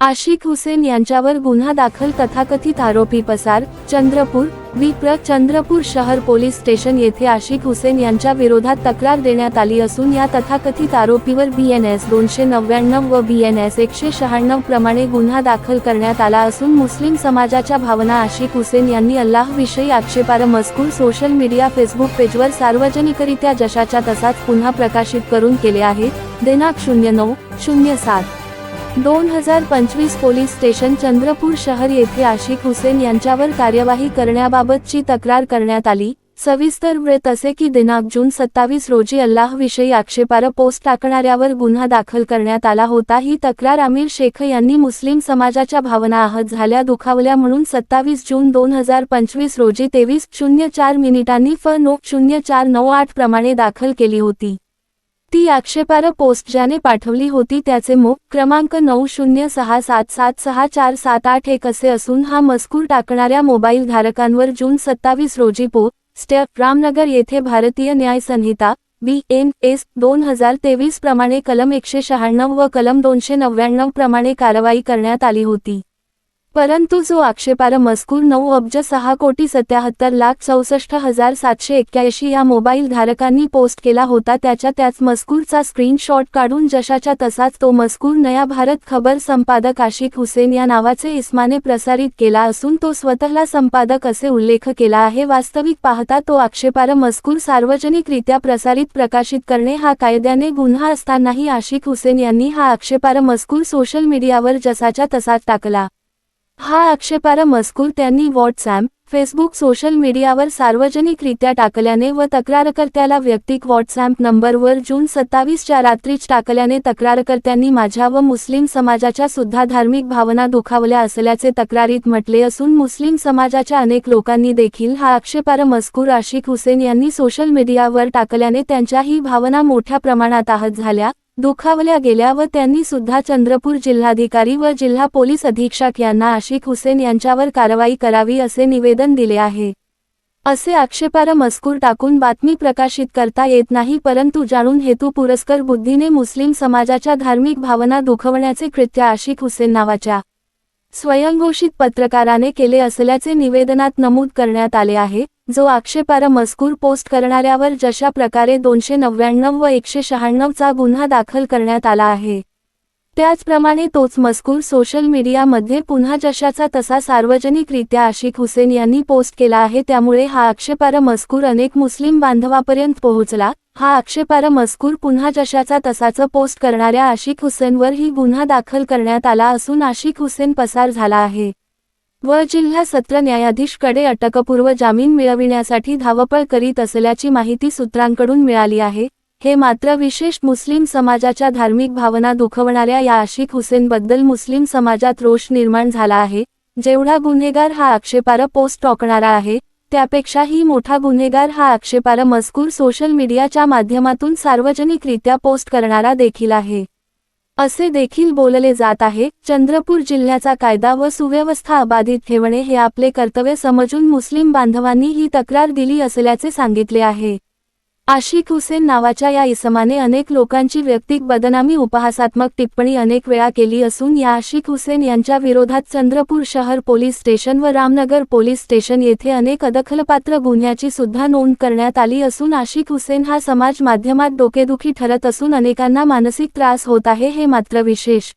आशिक हुसेन यांच्यावर गुन्हा दाखल तथाकथित आरोपी पसार चंद्रपूर विप्र चंद्रपूर शहर पोलीस स्टेशन येथे आशिक हुसेन यांच्या विरोधात तक्रार देण्यात आली असून या तथाकथित आरोपीवर बी एन एस दोनशे नव्याण्णव व बी एन एस एकशे शहाण्णव प्रमाणे गुन्हा दाखल करण्यात आला असून मुस्लिम समाजाच्या भावना आशिक हुसेन यांनी अल्लाहविषयी आक्षेपार मजकूर सोशल मीडिया फेसबुक पेजवर सार्वजनिकरित्या जशाच्या तसाच पुन्हा प्रकाशित करून केले आहे. दिनांक शून्य नऊ शून्य सात. दोन हजार पंचवीस पोलीस स्टेशन चंद्रपूर शहर येथे आशिक हुसेन यांच्यावर कार्यवाही करण्याबाबतची तक्रार करण्यात आली. सविस्तर वृत्त असे की दिनांक जून सत्तावीस रोजी अल्लाहविषयी आक्षेपार पोस्ट टाकणाऱ्यावर गुन्हा दाखल करण्यात आला होता. ही तक्रार आमिर शेख यांनी मुस्लिम समाजाच्या भावना आहत झाल्या दुखावल्या म्हणून सत्तावीस जून दोन हजार पंचवीस रोजी तेवीस शून्य चार मिनिटांनी फ नो शून्य चार नऊ आठ प्रमाणे दाखल केली होती. ती आक्षेपार्ह पोस्ट ज्याने पाठवली होती त्याचे मोक क्रमांक नऊ शून्य सहा सात सात सहा चार सात आठ एक असे असून हा मजकूर टाकणाऱ्या मोबाईल धारकांवर जून सत्तावीस रोजी पो. स्टेप रामनगर येथे भारतीय न्याय संहिता बी एन एस दोन हजार तेवीस प्रमाणे कलम एकशे शहाण्णव व कलम दोनशे नव्याण्णव प्रमाणे कारवाई करण्यात आली होती. परंतु जो आक्षेपार्ह मजकूर नऊ अब्ज सहा कोटी सत्याहत्तर लाख चौसष्ट हजार सातशे एक्क्याऐंशी या मोबाईल धारकांनी पोस्ट केला होता त्याच्या त्याच मजकूरचा स्क्रीनशॉट काढून जशाच्या तसाच तो मजकूर नया भारत खबर संपादक आशिक हुसेन या नावाचे इस्माने प्रसारित केला असून तो स्वतःला संपादक असे उल्लेख केला आहे. वास्तविक पाहता तो आक्षेपार्ह मजकूर सार्वजनिकरित्या प्रसारित प्रकाशित करणे हा कायद्याने गुन्हा असतानाही आशिक हुसेन यांनी हा आक्षेपार्ह मजकूर सोशल मीडियावर जसाच्या तसाच टाकला. हा आक्षेपार्ह मजकूर त्यांनी व्हॉट्सॲप फेसबुक सोशल मीडियावर सार्वजनिकरित्या टाकल्याने व तक्रारकर्त्याला व्यक्तिक व्हॉट्सॲप नंबरवर जून सत्तावीसच्या रात्रीच टाकल्याने तक्रारकर्त्यांनी माझ्या व मुस्लिम समाजाच्या सुद्धा धार्मिक भावना दुखावल्या असल्याचे तक्रारीत म्हटले असून मुस्लिम समाजाच्या अनेक लोकांनी देखील हा आक्षेपार्ह मजकूर आशिक हुसेन यांनी सोशल मीडियावर टाकल्याने त्यांच्याही भावना मोठ्या प्रमाणात आहत झाल्या. दुखावल्या गेल्या व त्यांनी सुद्धा चंद्रपूर जिल्हाधिकारी व जिल्हा पोलीस अधीक्षक यांना आशिक हुसेन यांच्यावर कारवाई करावी असे निवेदन दिले आहे. असे आक्षेपार मजकूर टाकून बातमी प्रकाशित करता येत नाही परंतु जाणून हेतू पुरस्कर बुद्धीने मुस्लिम समाजाच्या धार्मिक भावना दुखवण्याचे कृत्य आशिक हुसेन नावाच्या स्वयंघोषित पत्रकाराने केले असल्याचे निवेदनात नमूद करण्यात आले आहे. जो आक्षेपार्ह मजकूर पोस्ट करणाऱ्यावर जशा प्रकारे दोनशे नव्याण्णव व एकशे शहाण्णवचा गुन्हा दाखल करण्यात आला आहे. त्याचप्रमाणे तोच मजकूर सोशल मीडियामध्ये पुन्हा जशाचा तसा सार्वजनिकरित्या आशिक हुसेन यांनी पोस्ट केला आहे त्यामुळे हा आक्षेपार्ह मजकूर अनेक मुस्लिम बांधवापर्यंत पोहोचला. हा आक्षेपार्ह मजकूर पुन्हा जशाचा तसाचं पोस्ट करणाऱ्या आशिक हुसेनवर ही गुन्हा दाखल करण्यात आला असून आशिक हुसेन पसार झाला आहे. व जिल्हा सत्र न्यायाधीशकडे अटकपूर्व जामीन मिळविण्यासाठी धावपळ करीत असल्याची माहिती सूत्रांकडून मिळाली आहे. हे मात्र विशेष मुस्लिम समाजाच्या धार्मिक भावना दुखवणाऱ्या या आशिक हुसेनबद्दल मुस्लिम समाजात रोष निर्माण झाला आहे. जेवढा गुन्हेगार हा आक्षेपार पोस्ट टाकणारा आहे त्यापेक्षाही मोठा गुन्हेगार हा आक्षेपार मजकूर सोशल मीडियाच्या माध्यमातून सार्वजनिकरित्या पोस्ट करणारा देखील आहे. असे देखील बोलले जात आहे चंद्रपूर जिल्ह्याचा कायदा व सुव्यवस्था अबाधित ठेवणे हे आपले कर्तव्य समजून मुस्लिम बांधवांनी ही तक्रार दिली असल्याचे सांगितले आहे. आशिक हुसेन नावाच्या या इसमाने अनेक लोकांची व्यक्तिक बदनामी उपहासात्मक टिप्पणी अनेक वेळा केली असून या आशिक हुसेन यांच्या विरोधात चंद्रपूर शहर पोलीस स्टेशन व रामनगर पोलीस स्टेशन येथे अनेक अदखलपात्र गुन्ह्याची सुद्धा नोंद करण्यात आली असून आशिक हुसेन हा समाज माध्यमात डोकेदुखी ठरत असून अनेकांना मानसिक त्रास होत आहे हे मात्र विशेष.